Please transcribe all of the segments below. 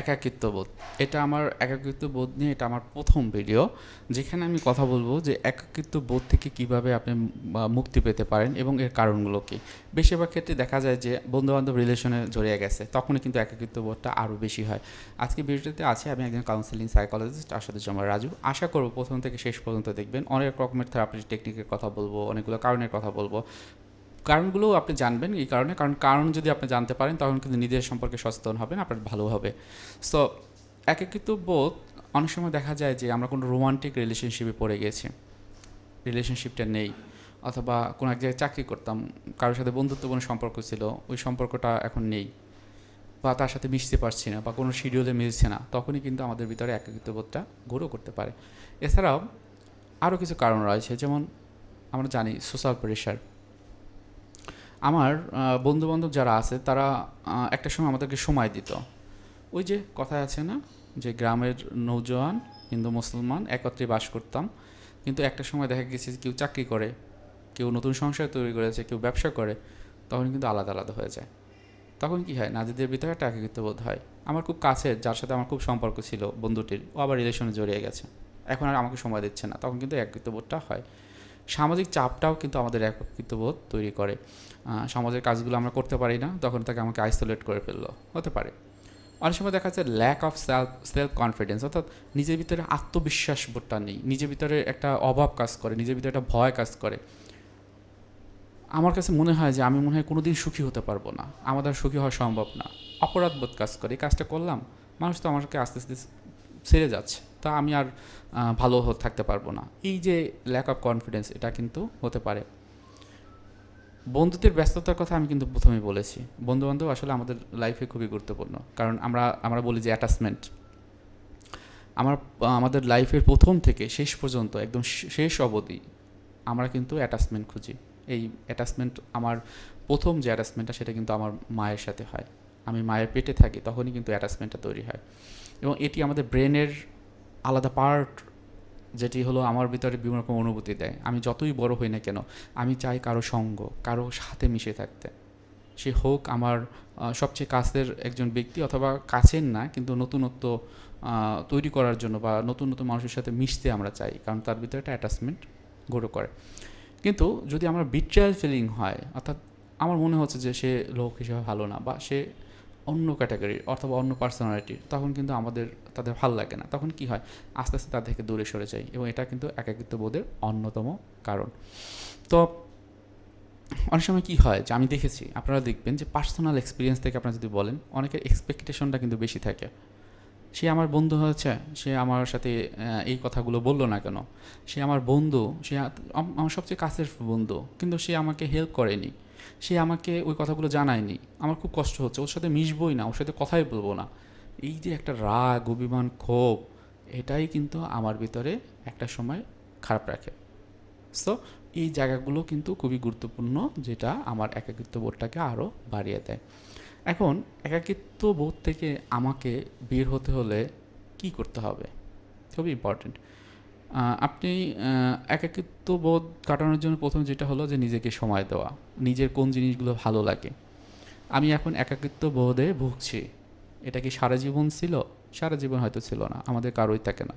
একাকিত্ব বোধ। এটা আমার একাকিত্ব বোধ নিয়ে এটা আমার প্রথম ভিডিও যেখানে আমি কথা বলব যে একাকিত্ব বোধ থেকে কীভাবে আপনি মুক্তি পেতে পারেন এবং এর কারণগুলো কি। বেশিরভাগ ক্ষেত্রে দেখা যায় যে বন্ধুবান্ধব রিলেশনে জড়িয়ে গেছে, তখনই কিন্তু একাকিত্ব বোধটা আরও বেশি হয়। আজকে ভিডিওতে আছে আমি একজন counselling psychologist Asaduzzaman Raju. আশা করব প্রথম থেকে শেষ পর্যন্ত দেখবেন। অনেক রকমের থেরাপি টেকনিকের কথা বলব, অনেকগুলো কারণের কথা বলব। কারণগুলো আপনি জানবেন এই কারণে। কারণ কারণ যদি আপনি জানতে পারেন, তখন কিন্তু নিজের সম্পর্কে সচেতন হবেন, আপনার ভালো হবে। সো একাকিত্ব বোধ, অনেক সময় দেখা যায় যে আমরা কোনো রোমান্টিক রিলেশনশিপে পড়ে গেছি। রিলেশনশিপটা নেই। অথবা কোনো এক জায়গায় চাকরি করতাম, কারোর সাথে বন্ধুত্বপূর্ণ সম্পর্ক ছিল, ওই সম্পর্কটা এখন নেই। বা তার সাথে মিশতে পারছি না, বা কোনো শিডিউলে মিলছে না, তখনই কিন্তু আমাদের ভিতরে একাকিত্ব বোধটা করতে পারে। এছাড়াও আরও কিছু কারণ রয়েছে, যেমন আমরা জানি সোশ্যাল প্রেশার আমার বন্ধু বান্ধব যারা আছে, তারা একটা সময় আমাদেরকে সময় দিত। ওই যে কথায় আছে না, যে গ্রামের নৌজওয়ান হিন্দু মুসলমান, একত্রে বাস করতাম। কিন্তু একটা সময় দেখা গেছে কেউ চাকরি করে, কেউ নতুন সংসার তৈরি করেছে, কেউ ব্যবসা করে, তখন কিন্তু আলাদা আলাদা হয়ে যায়। তখন কি হয়, নাজিদের ভিতরে একটা একাকিত্ব বোধ হয়। আমার খুব কাছের, যার সাথে আমার খুব সম্পর্ক ছিল, বন্ধুটির, ও আবার রিলেশনে জড়িয়ে গেছে। এখন আর আমাকে সময় দিচ্ছে না, তখন কিন্তু একাকিত্ব বোধটা হয়। সামাজিক চাপটাও কিন্তু আমাদের একাকিত্ব বোধ তৈরি করে। সমাজের কাজগুলো আমরা করতে পারি না, তখন তাকে আমাকে আইসোলেট করে ফেলল। হতে পারে। অনেক সময় দেখা যাচ্ছে lack of self self confidence অর্থাৎ নিজের ভিতরে আত্মবিশ্বাস বোধটা নেই, নিজের ভিতরে একটা অভাব কাজ করে, নিজের ভিতরে একটা ভয় কাজ করে। আমার কাছে মনে হয় যে আমি মনে হয় কোনোদিন সুখী হতে পারব না। আমাদের সুখী হওয়া সম্ভব না। অপরাধ বোধ কাজ করে। এই কাজটা করলাম, মানুষ তো আমাকে আস্তে আস্তে ছেড়ে যাচ্ছে, তা আমি আর ভালো থাকতে পারব না। এই যে ল্যাক অফ কনফিডেন্স এটা কিন্তু হতে পারে। বন্ধুত্বের ব্যস্ততার কথা আমি কিন্তু প্রথমেই বলেছি। বন্ধুবান্ধব আসলে আমাদের লাইফে খুবই গুরুত্বপূর্ণ। কারণ আমরা আমরা বলি যে অ্যাটাচমেন্ট আমার, আমাদের লাইফের প্রথম থেকে শেষ পর্যন্ত, একদম শেষ অবধি আমরা কিন্তু অ্যাটাচমেন্ট খুঁজি। এই অ্যাটাচমেন্ট আমার প্রথম যে অ্যাটাচমেন্টটা সেটা কিন্তু আমার মায়ের সাথে হয়। আমি মায়ের পেটে থাকি, তখনই কিন্তু অ্যাটাচমেন্টটা তৈরি হয়। এবং এটি আমাদের ব্রেনের আলাদা পার্ট যেটি হলো আমার ভিতরে বিভিন্ন রকম অনুভূতি দেয়। আমি যতই বড় হই না কেন, আমি চাই কারও সঙ্গ, কারও সাথে মিশে থাকতে। সে হোক আমার সবচেয়ে কাছের একজন ব্যক্তি অথবা কাছের না, কিন্তু নতুনত্ব তৈরি করার জন্য বা নতুন নতুন মানুষের সাথে মিশতে আমরা চাই, কারণ তার ভিতরে একটা অ্যাটাচমেন্ট গড়ে করে কিন্তু যদি আমার বিট্রায়াল ফিলিং হয়, অর্থাৎ আমার মনে হচ্ছে যে সে লোক হিসেবে ভালো না বা সে অন্য ক্যাটাগরির অথবা অন্য পার্সোনালিটির তখন কিন্তু আমাদের, তাদের ভালো লাগে না। তখন কি হয়? আস্তে আস্তে তাদের থেকে দূরে সরে যাই এবং এটা কিন্তু একাকিত্ব বোধের অন্যতম কারণ। তো অনেক সময় কি হয় যে আমি দেখেছি, আপনারা দেখবেন যে পার্সোনাল এক্সপিরিয়েন্স থেকে আপনারা যদি বলেন, অনেকের এক্সপেকটেশনটা কিন্তু বেশি থাকে। সে আমার বন্ধু হয়েছে, সে আমার সাথে এই কথাগুলো বলল না কেন? সে আমার বন্ধু, সে আমার সবচেয়ে কাছের বন্ধু, কিন্তু সে আমাকে হেল্প করেনি। সে আমাকে ওই কথাগুলো জানায়নি। আমার খুব কষ্ট হচ্ছে, ওর সাথে মিশবই না, ওর সাথে কথাই বলব না। এই যে একটা রাগ, অভিমান, ক্ষোভ, এটাই কিন্তু আমার ভিতরে একটা সময় খারাপ রাখে। সো এই জায়গাগুলো কিন্তু খুবই গুরুত্বপূর্ণ, যেটা আমার একাকিত্ব বোধটাকে আরও বাড়িয়ে দেয়। এখন, একাকিত্ব বোধ থেকে আমাকে বের হতে হলে কি করতে হবে? খুবই ইম্পর্ট্যান্ট আপনি একাকিত্ব বোধ কাটানোর জন্য প্রথম যেটা হলো যে নিজেকে সময় দেওয়া, নিজের কোন জিনিসগুলো ভালো লাগে। আমি এখন একাকিত্ব বোধে ভুগছি। এটা কি সারা জীবন ছিল? সারা জীবন হয়তো ছিল না, আমাদের কারোই থাকে না।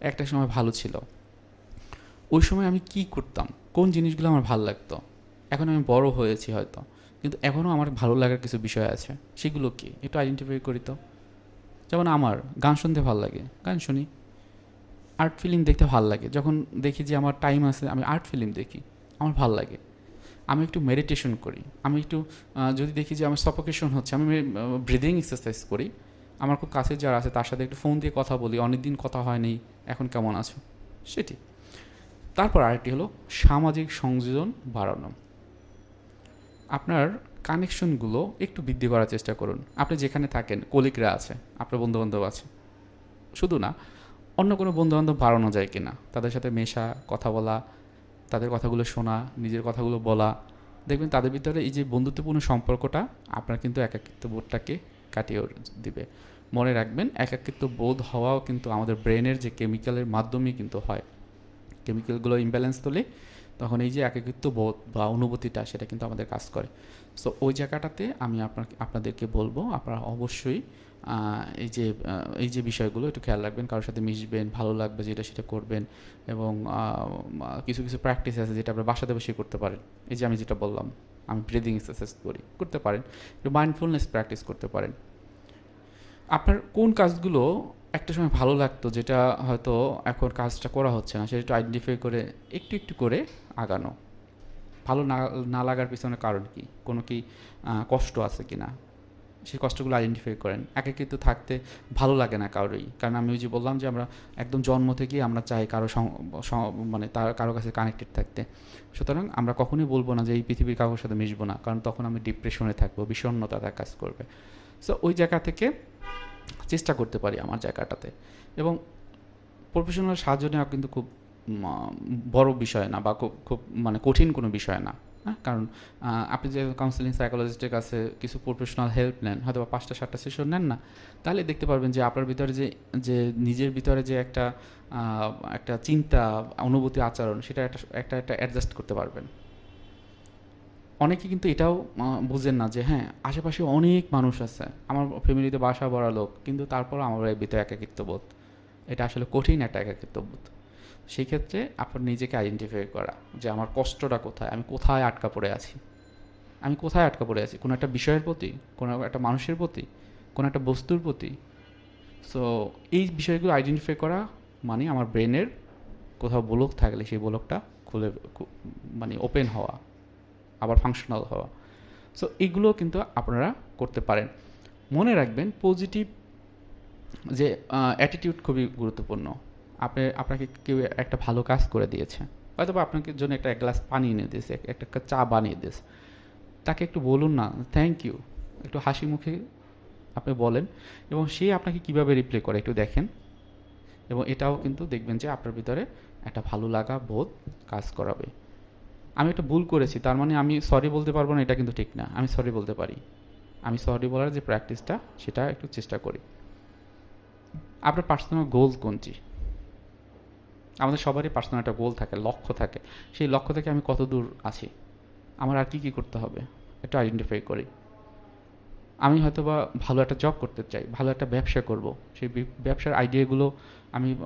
একটা সময় ভালো ছিল। ওই সময় আমি কি করতাম? কোন জিনিসগুলো আমার ভালো লাগতো? এখন আমি বড় হয়েছি হয়তো, কিন্তু এখনও আমার ভালো লাগার কিছু বিষয় আছে। সেগুলো কি? একটু আইডেন্টিফাই করি তো। যেমন আমার, গান শুনতে ভালো লাগে। গান শুনি। আর্ট ফিল্ম দেখতে ভালো লাগে। যখন দেখি যে আমার টাইম আছে, আমি আর্ট ফিল্ম দেখি, আমার ভালো লাগে। আমি একটু মেডিটেশন করি। আমি একটু যদি দেখি যে আমার সফোকেশন হচ্ছে, আমি ব্রিদিং এক্সারসাইজ করি। আমার খুব কাছে যারা আছে, তার সাথে একটু ফোন দিয়ে কথা বলি। অনেকদিন কথা হয়নি, এখন কেমন আছো? সেটি তারপর আরেকটি হলো সামাজিক সংযোজন বাড়ানো। আপনার কানেকশনগুলো একটু বৃদ্ধি করার চেষ্টা করুন। আপনি যেখানে থাকেন কলিগরা আছে, আপনার বন্ধুবান্ধব আছে। শুধু না অন্য কোনো বন্ধুবান্ধব বাড়ানো যায় কিনা? তাদের সাথে মেশা, কথা বলা, তাদের কথাগুলো শোনা, নিজের কথাগুলো বলা। দেখবেন তাদের ভিতরে এই যে বন্ধুত্বপূর্ণ সম্পর্কটা আপনার কিন্তু একাকিত্ব বোধটাকে কাটিয়ে দিবে। মনে রাখবেন, একাকিত্ব বোধ হওয়াও কিন্তু আমাদের ব্রেনের যে কেমিক্যালের মাধ্যমে কিন্তু হয়। কেমিক্যালগুলো ইমব্যালেন্স তোলে তখন এই যে একাকিত্ব বোধ বা অনুভূতিটা সেটা কিন্তু আমাদের কাজ করে। সো ওই জায়গাটাতে আমি আপনাকে, আপনাদেরকে বলব, আপনারা অবশ্যই এই যে এই যে বিষয়গুলো একটু খেয়াল রাখবেন, কারোর সাথে মিশবেন, ভালো লাগবে যেটা সেটা করবেন এবং কিছু কিছু প্র্যাকটিস আছে যেটা আপনার বাসাতে বসে করতে পারেন। এই যে আমি যেটা বললাম, আমি ব্রিদিং এক্সারসাইজ করি, করতে পারেন। একটু মাইন্ডফুলনেস প্র্যাকটিস করতে পারেন। আপনার কোন কাজগুলো একটা সময় ভালো লাগতো যেটা হয়তো এখন কাজটা করা হচ্ছে না, সেটা আইডেন্টিফাই করে, একটু একটু করে আগানো। ভালো না না লাগার পিছনে কারণ কি? কোনো কি কষ্ট আছে কি না সেই কষ্টগুলো আইডেন্টিফাই করেন। একাকিত্ব থাকতে ভালো লাগে না কারোরই। কারণ আমি ওই যে বললাম যে আমরা একদম জন্ম থেকেই আমরা চাই কারও মানে তার, কারও কাছে কানেক্টেড থাকতে। সুতরাং আমরা কখনোই বলব না যে এই পৃথিবীর কারোর সাথে মিশবো না, কারণ তখন আমি ডিপ্রেশনে থাকব, বিষণ্ণতা কাজ করবে। সো ওই জায়গা থেকে চেষ্টা করতে পারি আমার জায়গাটাতে। এবং প্রফেশনাল সাহায্য নেওয়া কিন্তু খুব বড় বিষয় না বা খুব খুব মানে কঠিন কোনো বিষয় না হ্যাঁ? কারণ আপনি যে কাউন্সিলিং সাইকোলজিস্টের কাছে কিছু প্রফেশনাল হেল্প নেন হয়তো বা পাঁচটা, সাতটা সেশন নেন না, তাহলে দেখতে পারবেন যে আপনার ভিতরে যে যে নিজের ভিতরে যে একটা একটা চিন্তা, অনুভূতি, আচরণ, সেটা একটা একটা একটা অ্যাডজাস্ট করতে পারবেন। অনেকে কিন্তু এটাও বুঝেন না যে হ্যাঁ আশেপাশে অনেক মানুষ আছে। আমার ফ্যামিলিতে বাসা বড়া লোক, কিন্তু তারপর আমার ভিতরে একাকিত্ব বোধ এটা আসলে কঠিন একটা একাকিত্ব বোধ সেই ক্ষেত্রে আপনার নিজেকে আইডেন্টিফাই করা যে, আমার কষ্টটা কোথায়? আমি কোথায় আটকা পড়ে আছি? আমি কোথায় আটকা পড়ে আছি? কোনো একটা বিষয়ের প্রতি, কোনো একটা মানুষের প্রতি, কোনো একটা বস্তুর প্রতি। সো এই বিষয়গুলো আইডেন্টিফাই করা মানে আমার ব্রেনের কোথাও ব্লক থাকলে সেই ব্লকটা খুলে মানে ওপেন হওয়া। আবার ফাংশনাল হওয়া। সো এগুলো কিন্তু আপনারা করতে পারেন। মনে রাখবেন পজিটিভ যে অ্যাটিটিউড খুবই গুরুত্বপূর্ণ। আপনি, আপনাকে কেউ একটা ভালো কাজ করে দিয়েছে। হয়তো বা আপনাকে জন্য একটা এক গ্লাস পানি এনে দিয়েছে, একটা চা বানিয়ে দিয়েছে। তাকে একটু বলুন না থ্যাংক ইউ একটু হাসি মুখে আপনি বলেন এবং সে আপনাকে কীভাবে রিপ্লে করে একটু দেখেন। এবং এটাও কিন্তু দেখবেন যে, আপনার ভিতরে একটা ভালো লাগা বোধ কাজ করাবে। আমি একটা ভুল করেছি, তার মানে আমি সরি বলতে পারব না, এটা কিন্তু ঠিক না। আমি সরি বলতে পারি। আমি সরি বলার যে প্র্যাকটিসটা সেটা একটু চেষ্টা করি। আপনার পার্সোনাল গোল কোনটি? আমাদের সবারই পার্সোনাল একটা গোল থাকে, লক্ষ্য থাকে। সেই লক্ষ্য থেকে আমি কত দূর আছি? আমার আর কি কি করতে হবে? একটু আইডেন্টিফাই করি। আমি হয়তো বা ভালো একটা জব করতে চাই, ভালো একটা ব্যবসা করব। সেই ব্যবসার আইডিয়াগুলো আমি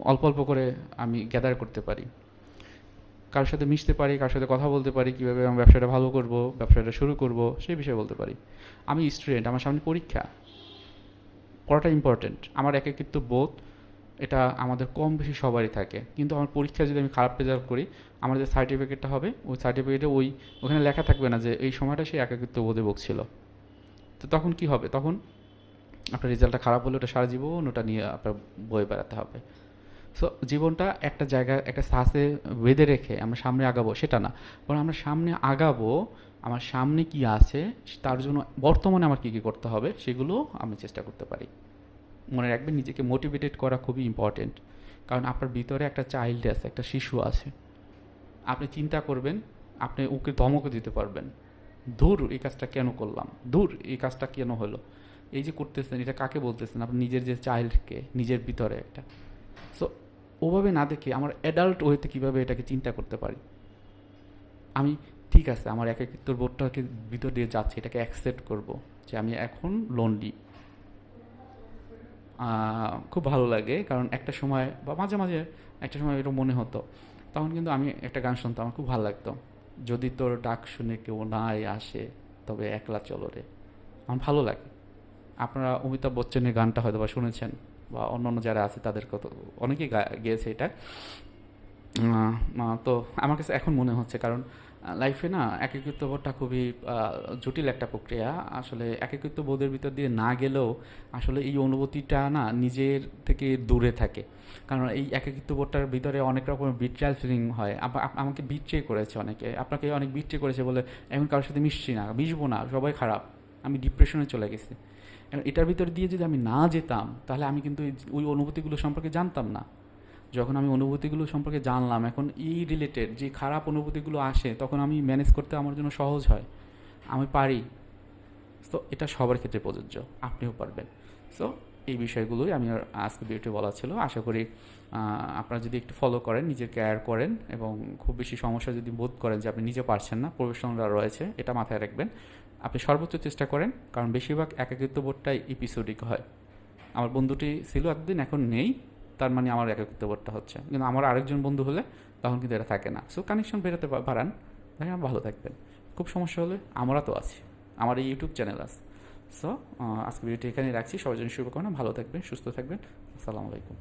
অল্প অল্প করে আমি গ্যাদার করতে পারি। কারোর সাথে মিশতে পারি কারোর সাথে কথা বলতে পারি, কীভাবে আমি ব্যবসাটা ভালো করব, ব্যবসাটা শুরু করব, সেই বিষয়ে বলতে পারি। আমি স্টুডেন্ট আমার সামনে পরীক্ষা। পড়াটা ইম্পর্টেন্ট আমার একাকিত্ব বোধ, এটা আমাদের কম বেশি সবারই থাকে। কিন্তু আমার পরীক্ষায় যদি আমি খারাপ রেজাল্ট করি, আমার যে সার্টিফিকেটটা হবে, ওই সার্টিফিকেটে ওই, ওখানে লেখা থাকবে না যে এই সময়টা সে একাকিত্ব বোধে ভুগছিল। তো তখন কি হবে? তখন আপনার রেজাল্টটা খারাপ হলে ওটা সারা জীবন ওটা নিয়ে আপনার বয়ে বেড়াতে হবে। সো জীবনটা একটা জায়গায় একটা সাহসে বেঁধে রেখে আমরা সামনে আগাবো, সেটা না। বরং আমরা সামনে আগাবো, আমার সামনে কি আছে, তার জন্য বর্তমানে আমার কী কী করতে হবে, সেগুলো আমি চেষ্টা করতে পারি। মনে রাখবেন, নিজেকে মোটিভেটেড করা খুবই ইম্পর্টেন্ট কারণ আপনার ভিতরে একটা চাইল্ড আছে, একটা শিশু আছে। আপনি চিন্তা করবেন, আপনি ওকে ধমকও দিতে পারবেন। দূর এই কাজটা কেন করলাম? দূর এই কাজটা কেন হলো? এই যে করতেছেন, এটা কাকে বলতেছেন? আপনি নিজের যে চাইল্ডকে নিজের ভিতরে একটা। সো ওভাবে না দেখে আমার অ্যাডাল্ট ওয়েতে কীভাবে এটাকে চিন্তা করতে পারি? আমি, ঠিক আছে, আমার এক এক একাকিত্বর বোধটাকে ভিতর দিয়ে যাচ্ছে, এটাকে অ্যাকসেপ্ট করব যে আমি এখন লোনলি খুব ভালো লাগে, কারণ একটা সময় বা মাঝে মাঝে একটা সময় এটা মনে হতো। তখন কিন্তু আমি একটা গান শুনতাম, আমার খুব ভালো লাগতো। যদি তোর ডাক শুনে কেউ নাই আসে, তবে একলা চলো রে। আমার ভালো লাগে। আপনারা অমিতাভ বচ্চনের গানটা হয়তো বা শুনেছেন। বা অন্যান্য যারা আছে তাদের কত, অনেকেই গেয়েছে এটা। তো আমার কাছে এখন মনে হচ্ছে, কারণ লাইফে না একাকিত্ব বোধটা খুবই জটিল একটা প্রক্রিয়া। আসলে একাকিত্ব বোধের ভিতর দিয়ে না গেলেও আসলে এই অনুভূতিটা না নিজের থেকে দূরে থাকে। কারণ এই একাকিত্ব বোধটার ভিতরে অনেক রকমের বিট্রায়াল ফিলিং হয়। আমাকে বিট্রে করেছে অনেকে। আপনাকে অনেক বিট্রে করেছে বলে এখন কারোর সাথে মিশছি না, মিশবো না, সবাই খারাপ। আমি ডিপ্রেশনে চলে গেছি। এটার ভিতর দিয়ে যদি আমি না যেতাম, তাহলে আমি কিন্তু ওই অনুভূতিগুলো সম্পর্কে জানতাম না। যখন আমি অনুভূতিগুলো সম্পর্কে জানলাম, এখন এই রিলেটেড যে খারাপ অনুভূতিগুলো আসে, তখন আমি ম্যানেজ করতে আমার জন্য সহজ হয়। আমি পারি। তো এটা সবার ক্ষেত্রে প্রযোজ্য। আপনিও পারবেন। সো এই বিষয়গুলোই আমি আজকে ভিডিওটি বলা ছিল। আশা করি আপনারা যদি একটু ফলো করেন নিজের কেয়ার করেন এবং খুব বেশি সমস্যা যদি বোধ করেন যে আপনি নিজে পারছেন না প্রফেশনালরা রয়েছে, এটা মাথায় রাখবেন। আপনি সর্বোচ্চ চেষ্টা করেন, কারণ বেশিরভাগ একাকিত্ব বোধটাই ইপিসোডিক হয়। আমার বন্ধুটি ছিল এতদিন, এখন নেই, তার মানে আমার একাকিত্ব বোধটা হচ্ছে। কিন্তু আমার আরেকজন বন্ধু হলে তখন কিন্তু এটা থাকে না। সো কানেকশন বেরোতে বাড়ান দেখেন ভালো থাকবেন। খুব সমস্যা হলে আমরা তো আছি, আমার এই ইউটিউব চ্যানেল আছে। সো আজকে ভিডিওটি এখানেই রাখছি। সবাই জন্য শুভকামনা, ভালো থাকবেন, সুস্থ থাকবেন। আসসালামু আলাইকুম।